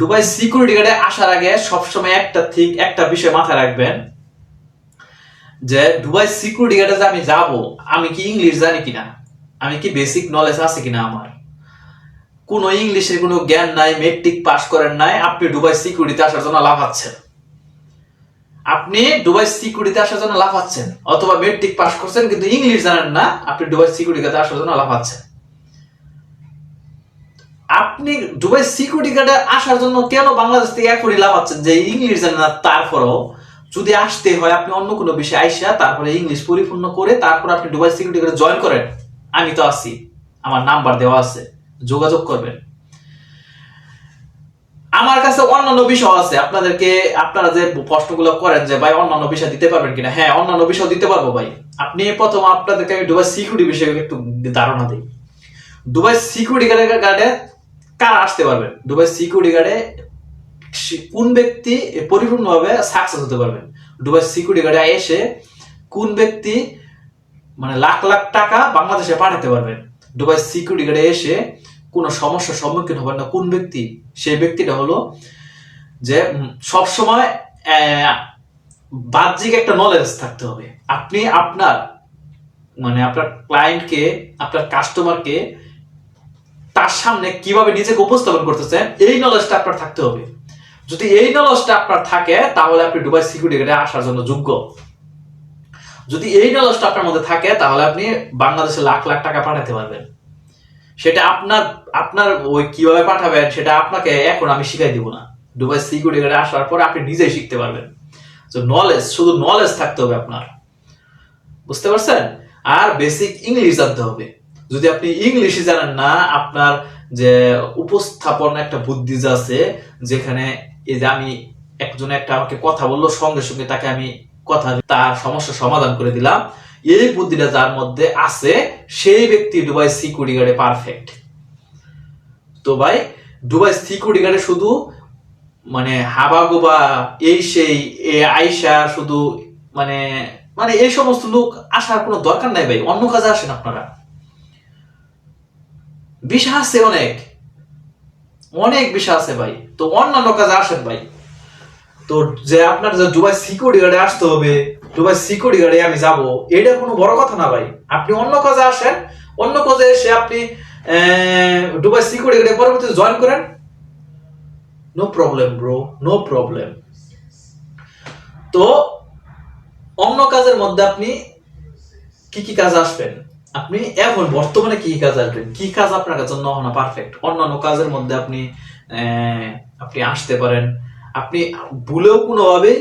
Dubai security গার্ডে আসার আগে সবসময় একটা ঠিক একটা বিষয় মাথায় রাখবেন, যে দুবাই সিকিউরিটি গার্ডে যে আমি যাব, আমি কি ইংলিশ জানি কিনা? আমি কি বেসিক নলেজ আছে কিনা আমার? কোনো ইংলিশের কোনো জ্ঞান নাই মেট্রিক পাস করেন নাই, আপনি দুবাই সিকিউরিটিতে আসার জন্য লাফাচ্ছেন। আপনি দুবাই সিকিউরিটিতে আসার জন্য লাফাচ্ছেন, অথবা মেট্রিক পাস করছেন, কিন্তু ইংলিশ জানেন না, আপনি দুবাই সিকিউরিটিতে আসার জন্য লাফাচ্ছেন। আপনি দুবাই সিকিউরিটি গার্ডে আসার জন্য কেন বাংলাদেশ থেকে এখনই লাফাচ্ছেন যে ইংলিশ জানেন না, তারপরেও যদি আসতে হয়, আপনি অন্য কোনো বিষয়ে আইসা তারপরে ইংলিশ পরিপূর্ণ করে তারপর আপনি দুবাই সিকিউরিটি গার্ডে জয়েন করেন। আমি তো আছি। আমার নাম্বার দেওয়া আছে। যোগাযোগ করবেন। আমার কাছে অন্যান্য বিষয় আছে। আপনাদেরকে, আপনারা যে প্রশ্নগুলো করেন যে, ভাই, অন্যান্য বিষয় দিতে পারবেন কিনা? হ্যাঁ অন্যান্য বিষয় দিতে পারব, ভাই। আপনি প্রথম আপনাদেরকে আমি দুবাই সিকিউরিটি বিষয়ে একটু ধারণা দিই। দুবাই সিকিউরিটি গার্ডে কারা আসতে পারবেন দুবাই সিকিউরিটি গার্ডে কোন ব্যক্তি পরিপূর্ণভাবে সাকসেস হতে পারবেন? দুবাই সিকিউরিটি গার্ডে এসে কোন ব্যক্তি মানে লাখ লাখ টাকা বাংলাদেশে পাঠাতে পারবেন দুবাই সিকিউরিটি গার্ডে এসে কোনো সমস্যার সম্মুখীন হবেন না। কোন ব্যক্তি? সেই ব্যক্তিটা হলো যে সব সময় বাহ্যিক একটা নলেজ থাকতে হবে। আপনি আপনার মানে আপনার ক্লায়েন্টকে আপনার কাস্টমারকে তার সামনে কীভাবে নিজেকে উপস্থাপন করতেছেন এই নলেজটা আপনার থাকতে হবে। যদি এই নলেজটা আপনার থাকে, তাহলে আপনি দুবাই সিকিউরিটি গার্ডে আসার জন্য যোগ্য। যদি এই নলেজটা আপনার মধ্যে থাকে, তাহলে আপনি বাংলাদেশে লাখ লাখ টাকা পাঠাতে পারবেন। সেটা আপনার আপনার ওই কীভাবে পাঠাবেন, সেটা আপনাকে এখন আমি শিখাই দিব না। দুবাই সিকিউরিটি গার্ডে আসার পর আপনি নিজেই শিখতে পারবেন। নলেজ শুধু নলেজ থাকতে হবে আপনার। বুঝতে পারছেন? আর বেসিক ইংলিশ জানতে হবে। যদি আপনি ইংলিশে জানেন না, আপনার যে উপস্থাপন একটা বুদ্ধি যে আছে, যেখানে এই যে আমি একজন একটা আমাকে কথা বলল, সঙ্গে সঙ্গে তাকে আমি কথা, তার সমস্যা সমাধান করে দিলাম, এই বুদ্ধিটা যার মধ্যে আছে, সেই ব্যক্তি দুবাই সিকিউরিটি গার্ডে পারফেক্ট। তো ভাই, দুবাই সিকিউরিটি গার্ডে শুধু মানে হাবা গোবা এই সেই, এ আইসা শুধু মানে মানে এই সমস্ত লোক আসার কোনো দরকার নাই ভাই, অন্য কাজে আসেন আপনারা। বিষয় আছে অনেক। অনেক বিষয় আছে ভাই। তো অন্যান্য কাজে আসেন ভাই। তো যে আপনার যে দুবাই সিকিউরিটি গার্ডে আসতে হবে, দুবাই সিকিউরিটি গার্ডে আমি যাব, এটা কোনো বড় কথা না ভাই। আপনি অন্য কাজে আসেন, অন্য কাজে এসে আপনি দুবাই সিকিউরিটি গার্ডে পরবর্তীতে জয়েন করেন। No problem bro no problem তো অন্য কাজের মধ্যে আপনি কি কি কাজ আসবেন? আপনি এখন বর্তমানে কি কাজ আসবেন কি কাজ আপনার জন্য না পারফেক্ট অন্যান্য কাজের মধ্যে আপনি আপনি আসতে পারেন। আপনি ভুলেও কোনোভাবে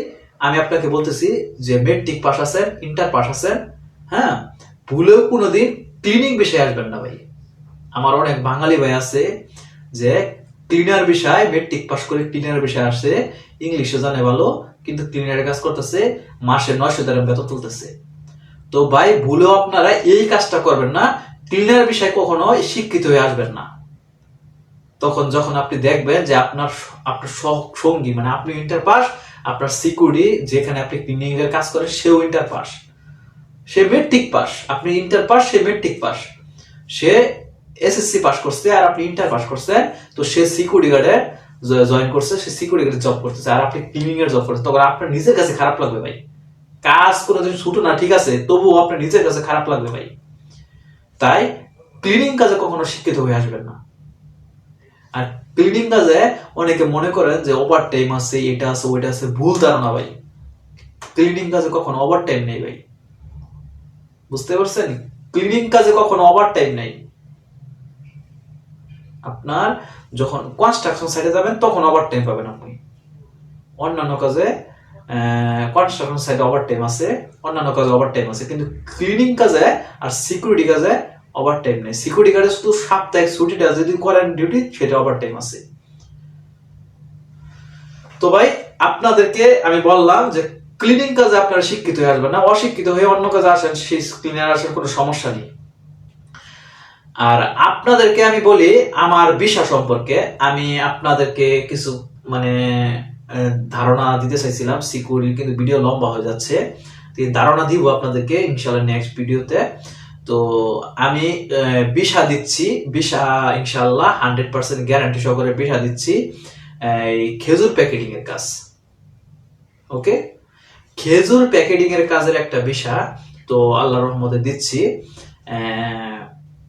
আমি আপনাকে বলতেছি যে মেট্রিক পাস আছেন ইন্টার পাস আছেন হ্যাঁ? ভুলেও কোনোদিন ক্লিনিং বিষয়ে আসবেন না ভাই। আমার অনেক বাঙালি ভাই আছে যে ক্লিনার বিষয় মেট্রিক পাস করে ক্লিনার বিষয় আসছে ইংলিশে জানে ভালো, কিন্তু ক্লিনারের কাজ করতেছে, মাসে নয়শো টাকা বেতন তুলতেছে। তো ভাই, ভুলেও আপনারা এই কাজটা করবেন না। ক্লিনার বিষয় কখনো শিক্ষিত হয়ে আসবেন না। তখন যখন আপনি দেখবেন যে আপনার আপনার সঙ্গী মানে আপনি ইন্টার পাস, আপনার সিকিউরিটি, যেখানে আপনি ক্লিনিং এর কাজ করেন, সেও ইন্টার পাস। সে মেট্রিক পাস। আপনি ইন্টার পাস, সে মেট্রিক পাস। সে এসএসসি পাস করছে আর আপনি ইন্টার পাস করছেন, তো সে সিকিউরিটি গার্ডে জয়েন করছে, সে সিকিউরিটি গার্ডে জব করতেছে, আর আপনি ক্লিনিং এর জব করছেন তখন আপনার নিজের কাছে খারাপ লাগবে ভাই। কাজ করে যদি ছুটো না, ঠিক আছে, তবুও আপনার নিজের কাছে খারাপ লাগবে ভাই। তাই ক্লিনিং কাজে কখনো শিক্ষিত হয়ে আসবেন না। আর ক্লিনিং কাজে অনেকে মনে করেন যে ওভার টাইম আছে, এটা আছে, ওইটা আছে, ভুল ধারণা ভাই। ক্লিনিং কাজে কখনো ওভার টাইম নেই ভাই। বুঝতে পারছেন? ক্লিনিং কাজে কখনো ওভার টাইম নেই। আপনার যখন কনস্ট্রাকশন সাইডে যাবেন, তখন ওভার টাইম পাবেন আপনি। অন্যান্য কাজে কনস্ট্রাকশন সাইডে ওভার টাইম আছে, অন্যান্য কাজে ওভার টাইম আছে, কিন্তু ক্লিনিং কাজে আর সিকিউরিটি কাজে ওভার টাইম নেই। সিকিউরিটি গার্ডে শুধু সাপ্তাহিক ছুটিটা যদি করেন ডিউটি সেটা ওভার টাইম আছে। তো ভাই, আপনাদেরকে আমি বললাম যে ক্লিনিং কাজে আপনারা শিক্ষিত হয়ে আসবেন না, অশিক্ষিত হয়ে অন্য কাজে আসেন, সেই ক্লিনার আসার কোনো সমস্যা নেই। আর আপনাদেরকে আমি বলি, আমার বিষয় সম্পর্কে আমি আপনাদেরকে কিছু মানে ধারণা দিতে চাইছিলাম, সিকিউরিটি কিন্তু ভিডিও লম্বা হয়ে যাচ্ছে। তো ধারণা দিব আপনাদেরকে ইনশাল্লাহ নেক্সট ভিডিওতে। তো আমি ভিসা দিচ্ছি, ভিসা ইনশাল্লাহ হান্ড্রেড পার্সেন্ট গ্যারান্টি সহকারে ভিসা দিচ্ছি এই খেজুর প্যাকেটিং এর কাজ। ওকে? খেজুর প্যাকেটিং এর কাজের একটা বিষয় তো আল্লাহ রহমতে দিচ্ছি।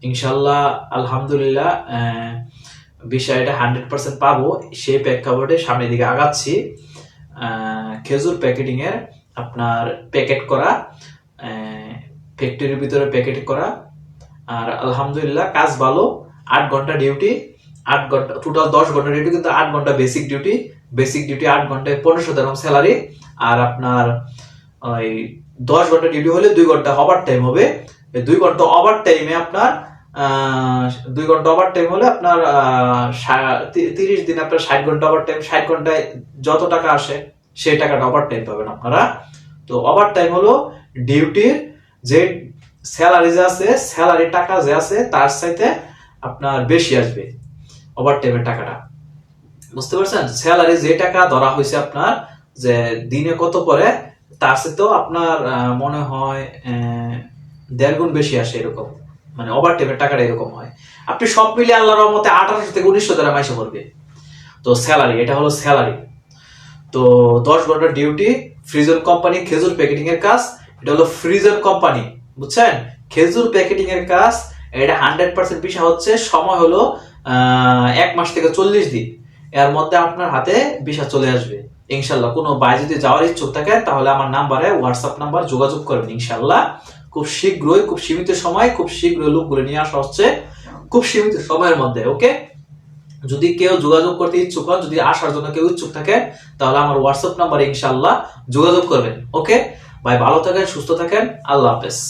ইনশাল্লাহ আলহামদুলিল্লাহ বিষয়টা হান্ড্রেড পার্সেন্ট পাবো। সেই প্রেক্ষাপটে সামনের দিকে আগাচ্ছি। খেজুর প্যাকেটিং এর আপনার প্যাকেট করা ফ্যাক্টরির ভিতরে প্যাকেট করা। আর আলহামদুলিল্লাহ কাজ ভালো। আট ঘণ্টা ডিউটি আট ঘণ্টা টোটাল দশ ঘণ্টা ডিউটি কিন্তু আট ঘণ্টা বেসিক ডিউটি বেসিক ডিউটি আট ঘন্টায় পনেরোশো তেরম স্যালারি আর আপনার ওই দশ ঘণ্টা ডিউটি হলে দুই ঘণ্টা ওভার টাইম হবে। দুই ঘণ্টা ওভার টাইমে আপনার দুই ঘণ্টা ওভার টাইম হলে আপনার তিরিশ দিন আপনার ষাট ঘণ্টা ওভার টাইম ষাট ঘন্টায় যত টাকা আসে, সেই টাকাটা ওভার টাইম পাবেন আপনারা। তো ওভার টাইম হলো ডিউটির যে স্যালারি যে আছে স্যালারি টাকা যে আছে, তার সাথে আপনার বেশি আসবে ওভার টাইমের টাকাটা। বুঝতে পারছেন? স্যালারি যে টাকা ধরা হয়েছে আপনার, যে দিনে কত পরে তার সাথেও আপনার মনে হয় দেড় গুণ বেশি আসে এরকম। মানে ওভার টাইমের টাকাটা এরকম হয়। আপনি সব মিলিয়ে আল্লাহর রহমতে আঠারোশো থেকে উনিশশো দ্বারা মাইসে পড়বে তো স্যালারি এটা হলো স্যালারি তো দশ ঘণ্টা ডিউটি ফ্রিজন কোম্পানি খেজুর প্যাকেটিং এর কাজ, এটা হলো ফ্রিজন কোম্পানি বুঝছেন? খেজুর প্যাকেটিং এর কাজ, এটা হান্ড্রেড পার্সেন্ট বিষয় হচ্ছে, সময় হলো এক মাস থেকে চল্লিশ দিন। এর মধ্যে আপনার হাতে ভিসা চলে আসবে। ইনশাল্লাহ, কোনো বাই যদি যাওয়ার ইচ্ছুক থাকে তাহলে আমার নাম্বারে হোয়াটসঅ্যাপ নাম্বার যোগাযোগ করবেন, ইনশাল্লাহ। খুব শীঘ্রই, খুব সীমিত সময়, খুব শীঘ্রই লোকগুলো নিয়ে আসা হচ্ছে। খুব সীমিত সময়ের মধ্যে, ওকে? যদি কেউ যোগাযোগ করতে ইচ্ছুক হন, যদি আসার জন্য কেউ ইচ্ছুক থাকে, তাহলে আমার হোয়াটসঅ্যাপ নাম্বারে ইনশাল্লাহ যোগাযোগ করবেন, ওকে? ভাই, ভালো থাকেন, সুস্থ থাকেন, আল্লাহ হাফেজ।